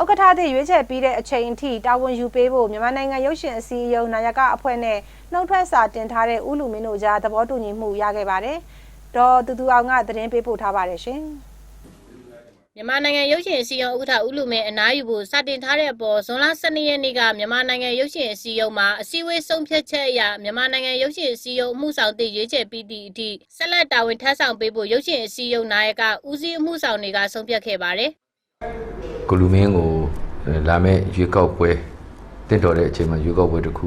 ဥက္ကဋ္ဌသည့်ရွေးချယ်ပြီးတဲ့အချိန်အထိတာဝန်ယူပေးဖို့မြန်မာနိုင်ငံရုပ်ရှင်အစည်းအရုံးနာယကအဖွဲ့နဲ့နှုတ်ထွက်စာတင်ထားတဲ့ဥလူမင်းတို့ကြားသဘောတူညီမှုရခဲ့ပါတယ်။ဒေါ်တူတူအောင်ကသတင်းပေးပို့ထားပါတယ်ရှင်။မြန်မာနိုင်ငံရုပ်ရှင်အစည်းအရုံးဥက္ကဋ္ဌဦးလူမင်းအနားယူဖို့စတင်ထားတဲ့အပေါ်ဇွန်လ12ရက်နေ့ကမြန်မာနိုင်ငံရုပ်ရှင်အစည်းအရုံးမှာအစည်းအဝေးဆုံးဖြတ်ချက်အရမြန်မာနိုင်ငံရုပ်ရှင်အစည်းအရုံးအမှုဆောင်တည်ရွေးချယ်ပြီးသည့်အထိဆက်လက်တာဝန်ထမ်းဆောင်ပေးဖို့ရုပ်ရှင်အစည်းအရုံးနာယကဦးစီးအမှုဆောင်တွေကဆုံးဖြတ်ခဲ့ပါတယ် ကိုလူမင်းကိုလာမယ့်ရွေးကောက်ပွဲတင့်တော်တဲ့အချိန်မှာရွေးကောက်ပွဲတစ်ခု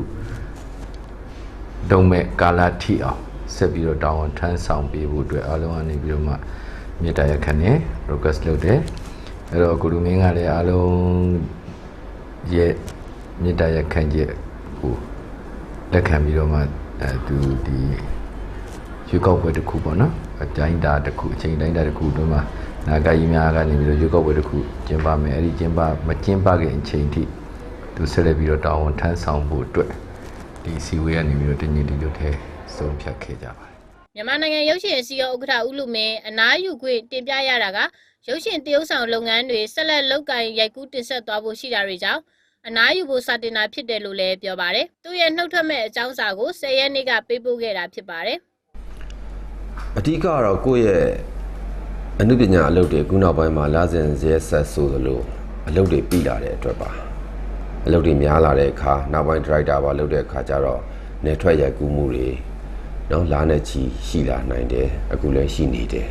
တုံးမဲ့ကာလထိအောင်ဆက်ပြီးတော့တောင်းဝန်ထမ်းဆောင်ပေးဖို့အတွက်အားလုံးကနေပြီးတော့မှမြေတားရခံနေ request လုပ်တယ်အဲ့တော့ကိုလူမင်းကလည်းအားလုံးရဲ့မြေတားရခံချက်ကိုလက်ခံပြီးတော့မှအဲသူဒီရွေးကောက်ပွဲတစ်ခုပေါ့နော်အတိုင်းအတာတစ်ခုအချိန်တိုင်းအတာတစ်ခုအတွင်းမှာ နာဂကြီးများကနေပြီးတော့ရွေးကောက်ပွဲတစ်ခုကျင်းပမယ်အဲ့ဒီကျင်းပမကျင်းပခင်အချိန်ထိသူဆက်လက်ပြီးတော့တာဝန်ထမ်းဆောင်ဖို့အတွက်ဒီစီဝေးကနေပြီးတော့တညီတညွတ်ထဲဆုံးဖြတ်ခဲ့ကြပါတယ်မြန်မာနိုင်ငံရုပ်ရှင်အစည်းအရုံးဥက္ကဋ္ဌဦးလူမင်းအနားယူခွင့်တင်ပြရတာကရုပ်ရှင်တရုပ်ဆောင်လုပ်ငန်းတွေဆက်လက်လုပ်ကိုင်ရိုက်ကူးတင်ဆက်သွားဖို့ရှိတာတွေကြောင့်အနားယူဖို့စတင်တာဖြစ်တယ်လို့လည်းပြောပါတယ်။သူ့ရဲ့နှုတ်ထွက်မဲ့အကြောင်းစာကို10ရက်နေ့ကပေးပို့ခဲ့တာဖြစ်ပါတယ်။အဓိကကတော့ကိုယ့်ရဲ့ အနုပညာအလုပ်တွေခုနောက်ပိုင်းမှာလာစဉ်ရဲဆက်ဆိုသလိုအလုပ်တွေပြီးလာတဲ့အတွက်ပါအလုပ်တွေများလာတဲ့အခါနောက်ပိုင်းဒရိုက်တာပါလုပ်တဲ့အခါကျတော့နေထွက်ရိုက်ကူးမှုတွေနော်လာနဲ့ချီရှိလာနိုင်တယ်အခုလည်းရှိနေတယ်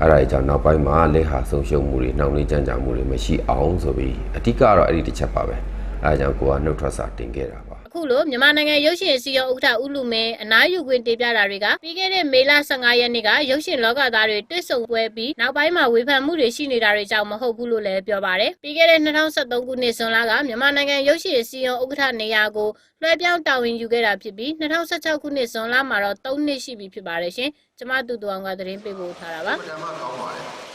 အဲ့ဒါကြောင့်နောက်ပိုင်းမှာလက်ဟာဆုံးရှုံးမှုတွေနှောင့်နှေးကြမ်းကြမှုတွေမရှိအောင်ဆိုပြီးအဓိကတော့အဲ့ဒီတစ်ချက်ပါပဲ အဲ့ဒါကြောင့်ကိုကနှုတ်ထွက်စာတင်ခဲ့တာပါအခုလိုမြန်မာနိုင်ငံရုပ်ရှင်အစည်းအရုံးဥက္ကဋ္ဌဦးလူမင်းအနားယူခွင့်တင်ပြတာတွေကပြီးခဲ့တဲ့မေလ15ရက်နေ့ကရုပ်ရှင်လောကသားတွေတွေ့ဆုံပွဲပြီးနောက်ပိုင်းမှာဝေဖန်မှုတွေရှိနေတာတွေကြောင့်မဟုတ်ဘူးလို့လည်းပြောပါတယ်။ပြီးခဲ့တဲ့2023ခုနှစ်ဇွန်လကမြန်မာနိုင်ငံရုပ်ရှင်အစည်းအရုံးဥက္ကဋ္ဌနေရာကိုလွှဲပြောင်းတာဝန်ယူခဲ့တာဖြစ်ပြီး2016ခုနှစ်ဇွန်လမှာတော့3နှစ်ရှိပြီဖြစ်ပါတယ်ရှင်။ကျမတူတူအောင်ကသတင်းပေးပို့ထားတာပါ။အမှန်တမ်းမှကောင်းပါတယ်